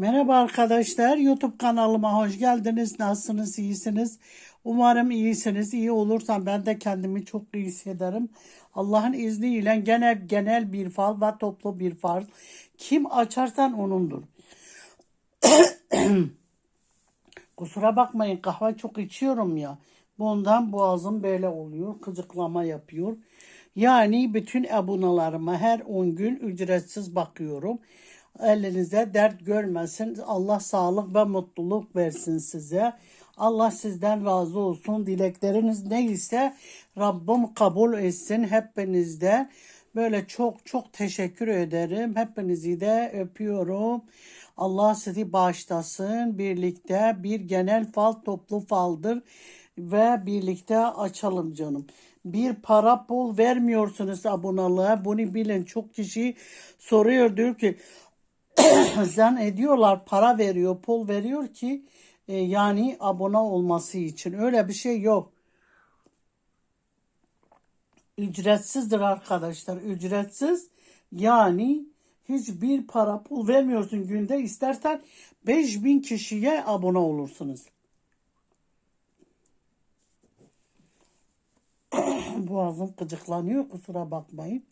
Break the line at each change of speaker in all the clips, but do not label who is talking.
Merhaba arkadaşlar. YouTube kanalıma hoş geldiniz. Nasılsınız? İyisiniz? Umarım iyisiniz. İyi olursam ben de kendimi çok iyi hissederim. Allah'ın izniyle genel genel bir fal ve toplu bir fal. Kim açarsan onundur. Kusura bakmayın kahve çok içiyorum ya. Bundan boğazım böyle oluyor. Kıcıklama yapıyor. Yani bütün abonalarıma her 10 gün ücretsiz bakıyorum. Elinize dert görmesin. Allah sağlık ve mutluluk versin size. Allah sizden razı olsun. Dilekleriniz neyse Rabbim kabul etsin hepinizden. Böyle çok çok teşekkür ederim. Hepinizi de öpüyorum. Allah sizi bağışlasın. Birlikte bir genel fal toplu faldır ve birlikte açalım canım. Bir para pul vermiyorsunuz abonalığa. Bunu bilin. Çok kişi soruyor diyor ki ediyorlar para veriyor, pul veriyor ki e, yani abone olması için. Öyle bir şey yok. Ücretsizdir arkadaşlar. Ücretsiz yani hiçbir para pul vermiyorsun günde. İstersen 5000 kişiye abone olursunuz. Boğazım gıcıklanıyor kusura bakmayın.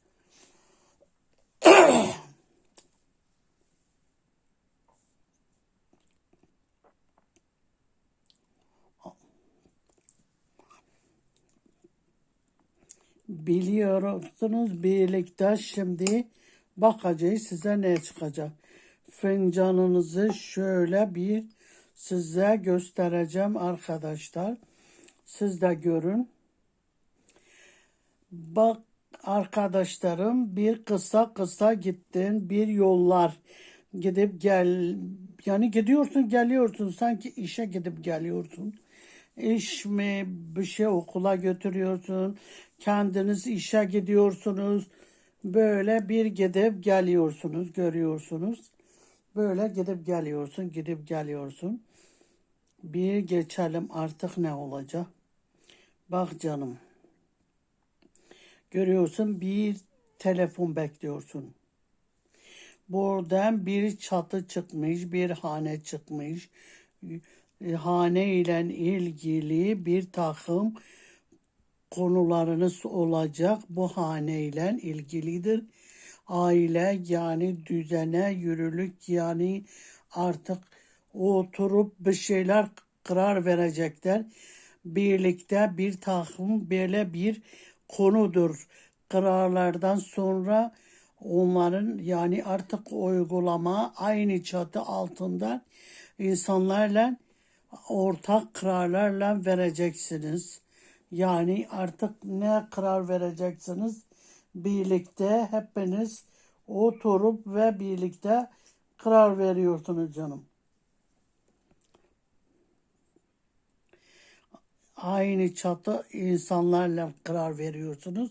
Biliyorsunuz birlikte şimdi bakacağız size ne çıkacak. Fincanınızı şöyle bir size göstereceğim arkadaşlar. Siz de görün. Bak arkadaşlarım bir kısa kısa gittin bir yollar gidip gel yani gidiyorsun geliyorsun sanki işe gidip geliyorsun. İş mi bir şey okula götürüyorsun kendiniz işe gidiyorsunuz. Böyle bir gidip geliyorsunuz görüyorsunuz. Böyle gidip geliyorsun gidip geliyorsun. Bir geçelim artık ne olacak? Bak canım. Görüyorsun bir telefon bekliyorsun. Buradan bir çatı çıkmış, bir hane çıkmış. Hane ile ilgili bir takım konularınız olacak. Bu hane ile ilgilidir. Aile yani düzene, yürürlük yani artık oturup bir şeyler karar verecekler. Birlikte bir takım böyle bir konudur. Kararlardan sonra onların yani artık uygulama aynı çatı altında insanlarla ortak kararlarla vereceksiniz. Yani artık ne karar vereceksiniz? Birlikte hepiniz oturup ve birlikte karar veriyorsunuz canım. aynı çatı insanlarla karar veriyorsunuz.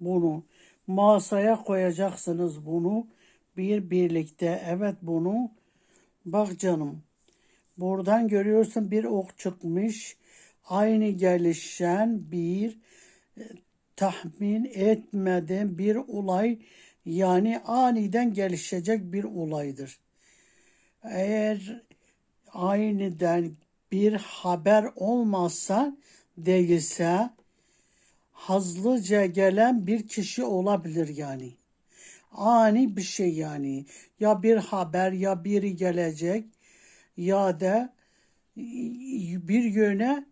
Bunu masaya koyacaksınız bunu bir birlikte. Evet bunu bak canım. Buradan görüyorsun bir ok çıkmış. Aynı gelişen bir e, tahmin etmeden bir olay yani aniden gelişecek bir olaydır. Eğer aniden bir haber olmazsa değilse hızlıca gelen bir kişi olabilir yani. Ani bir şey yani. Ya bir haber ya biri gelecek ya da bir yöne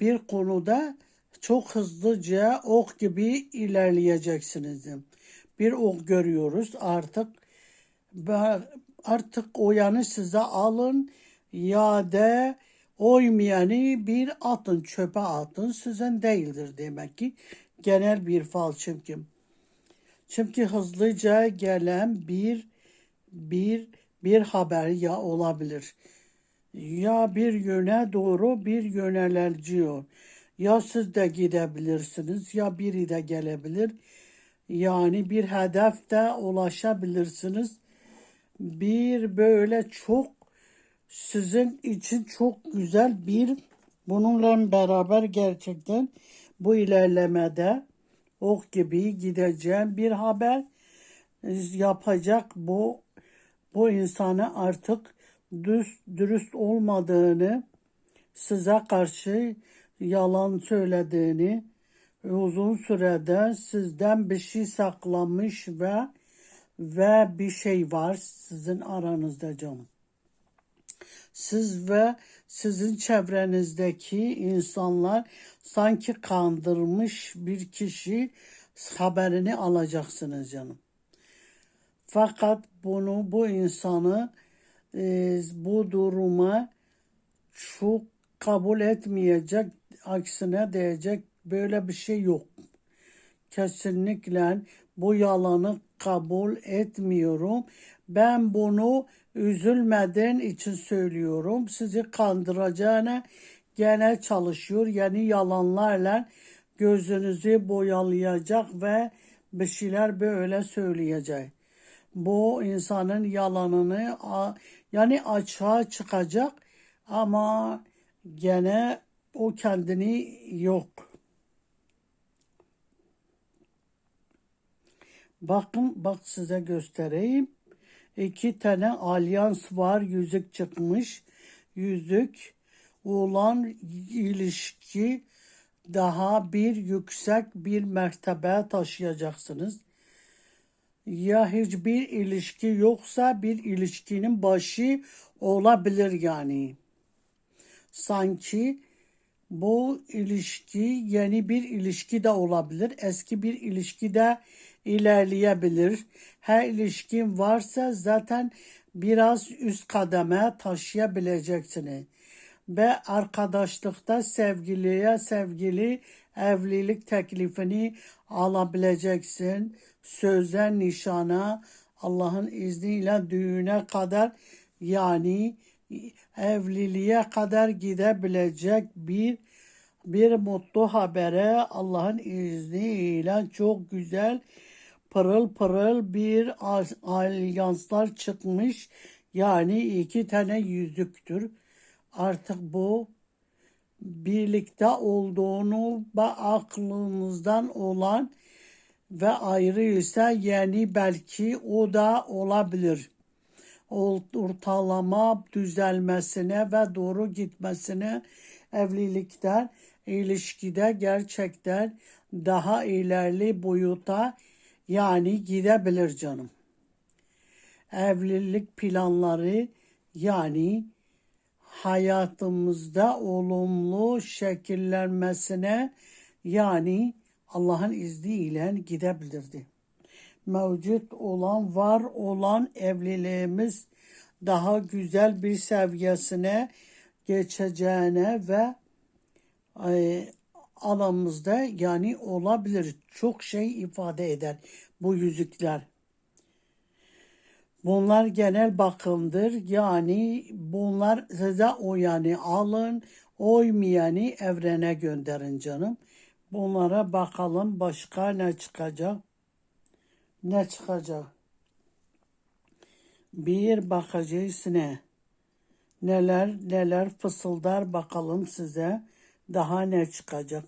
bir konuda çok hızlıca ok gibi ilerleyeceksiniz. Bir ok görüyoruz artık artık o yanı size alın ya da Oymayanı bir atın çöpe atın sizin değildir demek ki genel bir fal çünkü. Çünkü hızlıca gelen bir bir bir haber ya olabilir. Ya bir yöne doğru bir yöneliciyor. Ya siz de gidebilirsiniz ya biri de gelebilir. Yani bir hedefte ulaşabilirsiniz. Bir böyle çok sizin için çok güzel bir bununla beraber gerçekten bu ilerlemede ok gibi gideceğim bir haber yapacak bu bu insanı artık düz, dürüst olmadığını, size karşı yalan söylediğini, uzun sürede sizden bir şey saklamış ve ve bir şey var sizin aranızda canım. Siz ve sizin çevrenizdeki insanlar sanki kandırmış bir kişi haberini alacaksınız canım. Fakat bunu bu insanı e, bu duruma çok kabul etmeyecek, aksine diyecek böyle bir şey yok. Kesinlikle bu yalanı kabul etmiyorum. Ben bunu üzülmeden için söylüyorum. Sizi kandıracağına gene çalışıyor. Yani yalanlarla gözünüzü boyalayacak ve bir şeyler böyle söyleyecek. Bu insanın yalanını yani açığa çıkacak ama gene o kendini yok. Bakın bak size göstereyim. İki tane alyans var. Yüzük çıkmış. Yüzük olan ilişki daha bir yüksek bir mertebe taşıyacaksınız. Ya hiçbir ilişki yoksa bir ilişkinin başı olabilir yani. Sanki bu ilişki yeni bir ilişki de olabilir. Eski bir ilişki de ilerleyebilir. Her ilişkin varsa zaten biraz üst kademe taşıyabileceksiniz. Ve arkadaşlıkta sevgiliye sevgili evlilik teklifini alabileceksin. Söze, nişana, Allah'ın izniyle düğüne kadar yani evliliğe kadar gidebilecek bir bir mutlu habere Allah'ın izniyle çok güzel pırıl pırıl bir alyanslar çıkmış. Yani iki tane yüzüktür. Artık bu birlikte olduğunu ve aklınızdan olan ve ayrıysa yani belki o da olabilir. Ortalama düzelmesine ve doğru gitmesine evlilikten, ilişkide gerçekten daha ilerli boyuta yani gidebilir canım. Evlilik planları yani hayatımızda olumlu şekillenmesine yani Allah'ın izniyle gidebilirdi. Mevcut olan, var olan evliliğimiz daha güzel bir seviyesine geçeceğine ve e, alanımızda yani olabilir. Çok şey ifade eder bu yüzükler. Bunlar genel bakımdır. Yani bunlar size o yani alın, oymayanı evrene gönderin canım. Bunlara bakalım başka ne çıkacak. Ne çıkacak? Bir bakacağız ne? Neler neler fısıldar bakalım size. Daha ne çıkacak?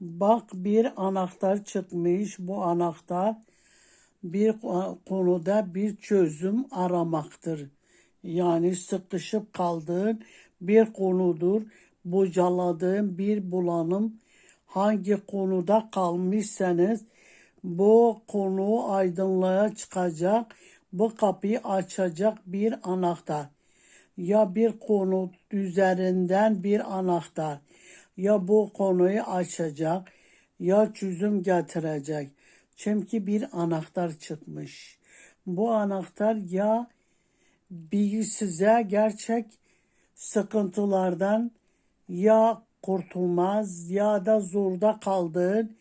Bak bir anahtar çıkmış. Bu anahtar bir konuda bir çözüm aramaktır. Yani sıkışıp kaldığın bir konudur. Bocaladığın bir bulanım hangi konuda kalmışsanız bu konu aydınlığa çıkacak, bu kapıyı açacak bir anahtar. Ya bir konu üzerinden bir anahtar. Ya bu konuyu açacak ya çözüm getirecek. Çünkü bir anahtar çıkmış. Bu anahtar ya bir size gerçek sıkıntılardan ya kurtulmaz ya da zorda kaldığın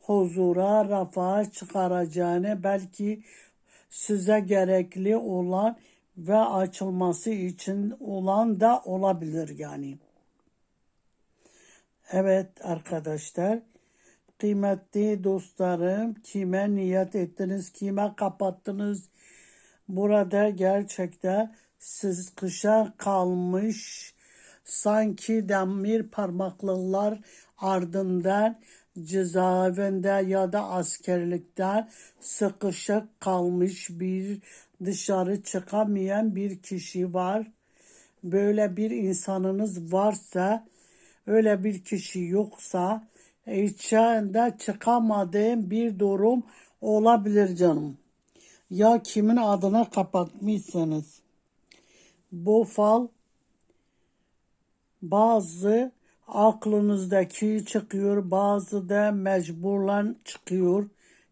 huzura, rafa çıkaracağını belki size gerekli olan ve açılması için olan da olabilir yani. Evet arkadaşlar, kıymetli dostlarım, kime niyet ettiniz, kime kapattınız? Burada gerçekten siz kışa kalmış sanki demir parmaklılar ardından cezaevinde ya da askerlikten sıkışık kalmış bir dışarı çıkamayan bir kişi var. Böyle bir insanınız varsa, öyle bir kişi yoksa, içinde çıkamadığım bir durum olabilir canım. Ya kimin adına kapatmışsınız. Bu fal bazı aklınızdaki çıkıyor, bazı da mecburlan çıkıyor.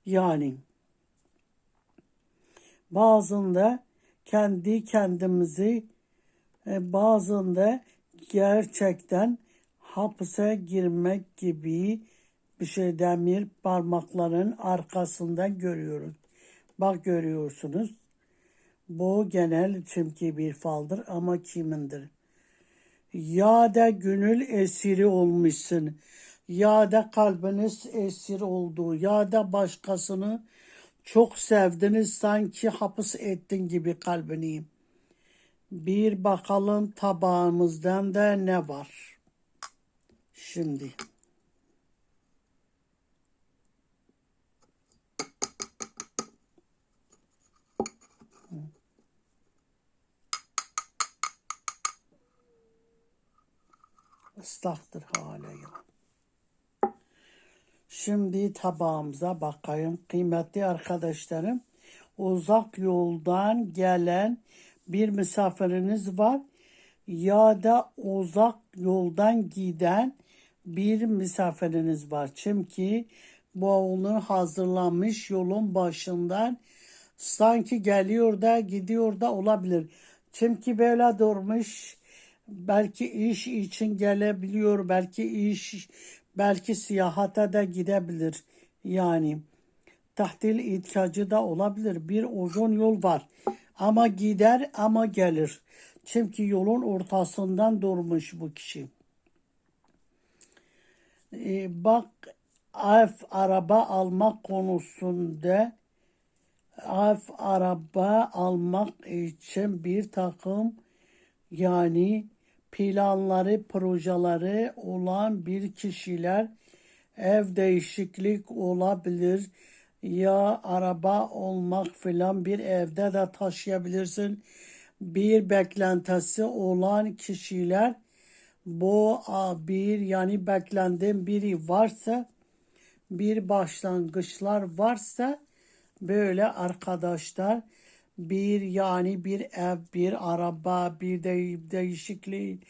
Yani bazında kendi kendimizi e, bazında gerçekten hapse girmek gibi bir şey demir parmakların arkasından görüyoruz. Bak görüyorsunuz. Bu genel çünkü bir faldır ama kimindir? Ya da gönül esiri olmuşsun. Ya da kalbiniz esir oldu. Ya da başkasını çok sevdiniz sanki hapis ettin gibi kalbini. Bir bakalım tabağımızdan da ne var. Şimdi. ıslaktır hala ya. Şimdi tabağımıza bakayım kıymetli arkadaşlarım. Uzak yoldan gelen bir misafiriniz var ya da uzak yoldan giden bir misafiriniz var. Çünkü bu onu hazırlanmış yolun başından sanki geliyor da gidiyor da olabilir. Çünkü böyle durmuş belki iş için gelebiliyor, belki iş, belki siyahata da gidebilir. Yani tahtil ihtiyacı da olabilir. Bir uzun yol var. Ama gider ama gelir. Çünkü yolun ortasından durmuş bu kişi. Ee, bak ev araba almak konusunda ev araba almak için bir takım yani planları, projeleri olan bir kişiler ev değişiklik olabilir ya araba olmak filan bir evde de taşıyabilirsin. Bir beklentisi olan kişiler bu bir yani beklendiğin biri varsa bir başlangıçlar varsa böyle arkadaşlar bir yani bir ev, bir araba, bir de değişiklik,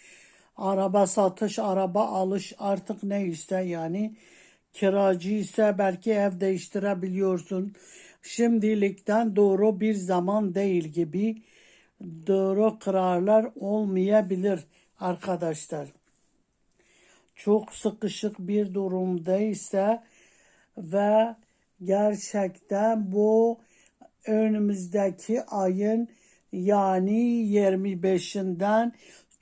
araba satış, araba alış artık neyse yani kiracı ise belki ev değiştirebiliyorsun. Şimdilikten doğru bir zaman değil gibi doğru kararlar olmayabilir arkadaşlar. Çok sıkışık bir durumdaysa ve gerçekten bu önümüzdeki ayın yani 25'inden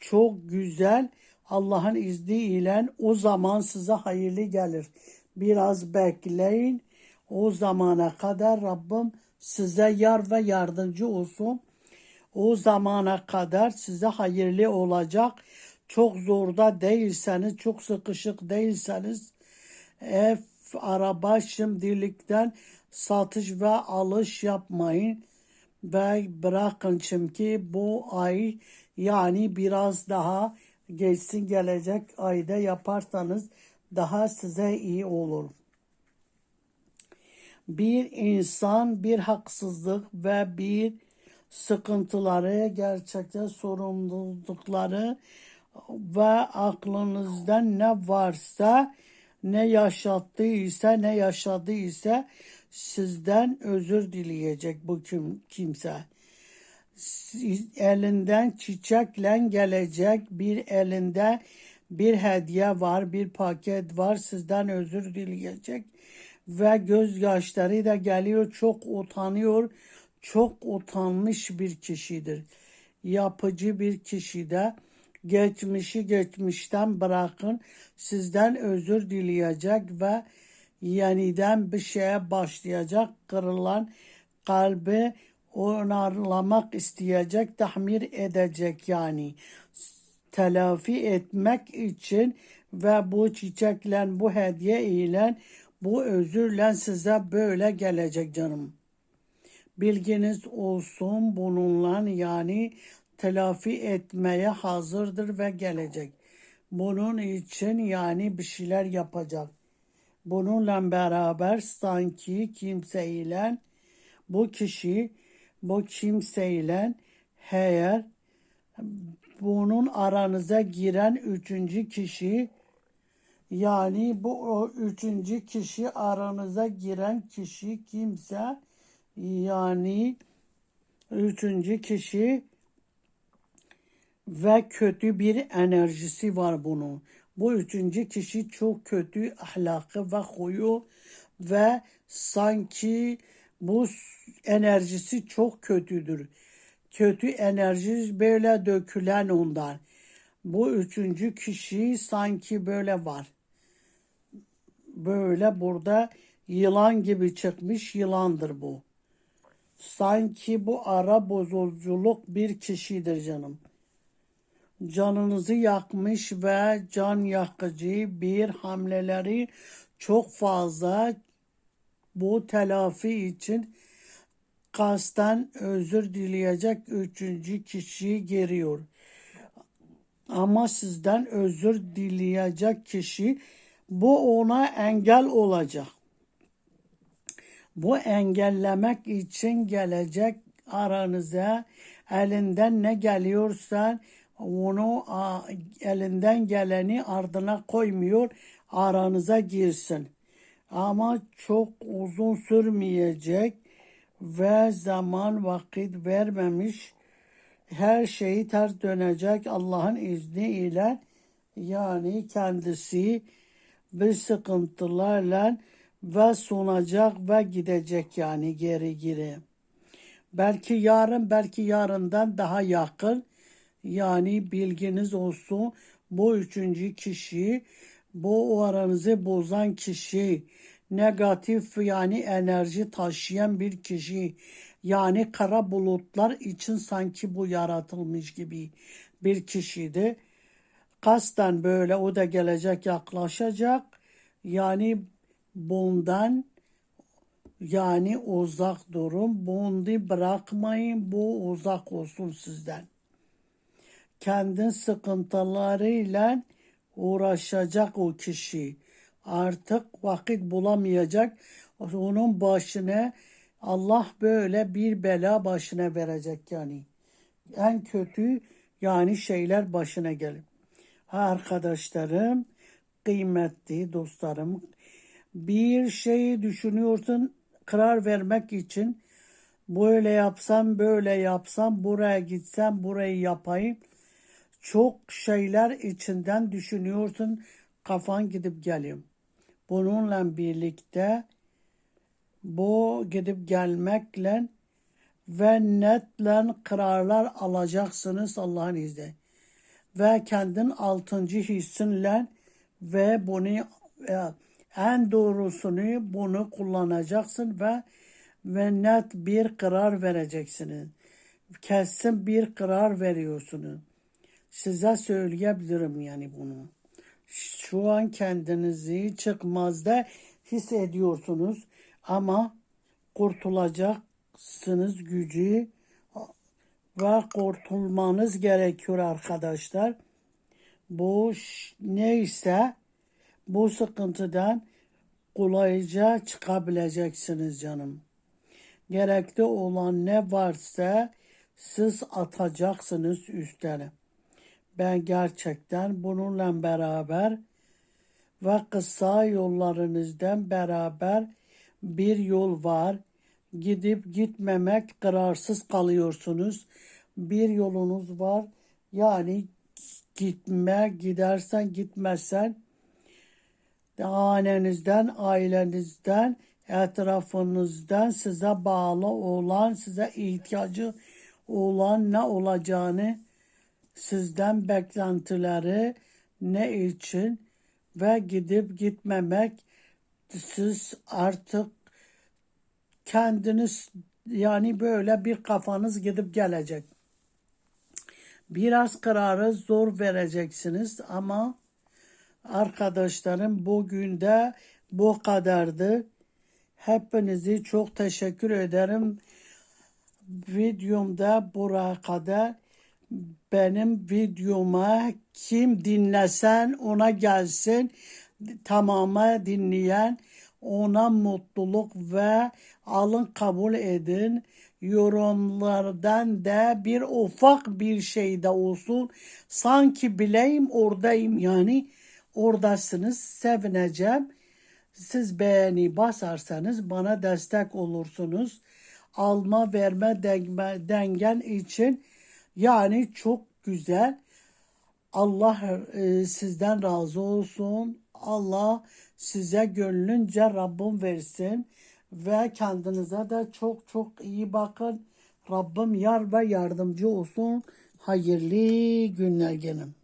çok güzel Allah'ın izniyle o zaman size hayırlı gelir. Biraz bekleyin. O zamana kadar Rabbim size yar ve yardımcı olsun. O zamana kadar size hayırlı olacak. Çok zorda değilseniz, çok sıkışık değilseniz ev, araba şimdilikten satış ve alış yapmayın ve bırakın çünkü bu ay yani biraz daha geçsin gelecek ayda yaparsanız daha size iyi olur. Bir insan bir haksızlık ve bir sıkıntıları, gerçekten sorumlulukları ve aklınızdan ne varsa ne yaşattıysa ne yaşadıysa sizden özür dileyecek bu kim, kimse. Elinden çiçekle gelecek bir elinde bir hediye var, bir paket var sizden özür dileyecek ve gözyaşları da geliyor çok utanıyor, çok utanmış bir kişidir. Yapıcı bir kişi de geçmişi geçmişten bırakın sizden özür dileyecek ve yeniden bir şeye başlayacak kırılan kalbi onarlamak isteyecek, tahmir edecek yani telafi etmek için ve bu çiçekle, bu hediye ile, bu özürle size böyle gelecek canım. Bilginiz olsun bununla yani telafi etmeye hazırdır ve gelecek. Bunun için yani bir şeyler yapacak. Bununla beraber sanki kimseyle bu kişi bu kimseyle eğer bunun aranıza giren üçüncü kişi yani bu o üçüncü kişi aranıza giren kişi kimse yani üçüncü kişi ve kötü bir enerjisi var bunun. Bu üçüncü kişi çok kötü ahlakı ve huyu ve sanki bu enerjisi çok kötüdür. Kötü enerji böyle dökülen ondan. Bu üçüncü kişi sanki böyle var. Böyle burada yılan gibi çıkmış yılandır bu. Sanki bu ara bozuculuk bir kişidir canım canınızı yakmış ve can yakıcı bir hamleleri çok fazla bu telafi için kasten özür dileyecek üçüncü kişi geliyor. Ama sizden özür dileyecek kişi bu ona engel olacak. Bu engellemek için gelecek aranıza elinden ne geliyorsa onu elinden geleni ardına koymuyor aranıza girsin. Ama çok uzun sürmeyecek ve zaman vakit vermemiş her şeyi ters dönecek Allah'ın izniyle yani kendisi bir sıkıntılarla ve sunacak ve gidecek yani geri geri. Belki yarın belki yarından daha yakın yani bilginiz olsun bu üçüncü kişi, bu aranızı bozan kişi, negatif yani enerji taşıyan bir kişi, yani kara bulutlar için sanki bu yaratılmış gibi bir kişiydi. Kasten böyle o da gelecek yaklaşacak. Yani bundan yani uzak durun. Bunu bırakmayın. Bu uzak olsun sizden kendi sıkıntılarıyla uğraşacak o kişi. Artık vakit bulamayacak. Onun başına Allah böyle bir bela başına verecek yani. En kötü yani şeyler başına gelir. Arkadaşlarım, kıymetli dostlarım, bir şeyi düşünüyorsun karar vermek için böyle yapsam böyle yapsam buraya gitsem burayı yapayım çok şeyler içinden düşünüyorsun, kafan gidip geliyor. Bununla birlikte bu gidip gelmekle ve netle kararlar alacaksınız Allah'ın izniyle. Ve kendin altıncı hissinle ve bunu e, en doğrusunu bunu kullanacaksın ve ve net bir karar vereceksiniz. Kesin bir karar veriyorsunuz size söyleyebilirim yani bunu. Şu an kendinizi çıkmazda hissediyorsunuz ama kurtulacaksınız gücü ve kurtulmanız gerekiyor arkadaşlar. Bu neyse bu sıkıntıdan kolayca çıkabileceksiniz canım. Gerekli olan ne varsa siz atacaksınız üstüne ben gerçekten bununla beraber ve kısa yollarınızdan beraber bir yol var. Gidip gitmemek kararsız kalıyorsunuz. Bir yolunuz var. Yani gitme, gidersen gitmezsen hanenizden, ailenizden, etrafınızdan size bağlı olan, size ihtiyacı olan ne olacağını sizden beklentileri ne için ve gidip gitmemek siz artık kendiniz yani böyle bir kafanız gidip gelecek. Biraz kararı zor vereceksiniz ama arkadaşlarım bugün de bu kadardı. Hepinizi çok teşekkür ederim. videomda buraya kadar. Benim videoma kim dinlesen ona gelsin. Tamamı dinleyen ona mutluluk ve alın kabul edin. Yorumlardan da bir ufak bir şey de olsun. Sanki bileyim oradayım. Yani oradasınız sevineceğim siz beğeni basarsanız bana destek olursunuz. Alma verme denge, dengen için yani çok güzel. Allah e, sizden razı olsun. Allah size gönlünce Rabbim versin. Ve kendinize de çok çok iyi bakın. Rabbim yar ve yardımcı olsun. Hayırlı günler gelin.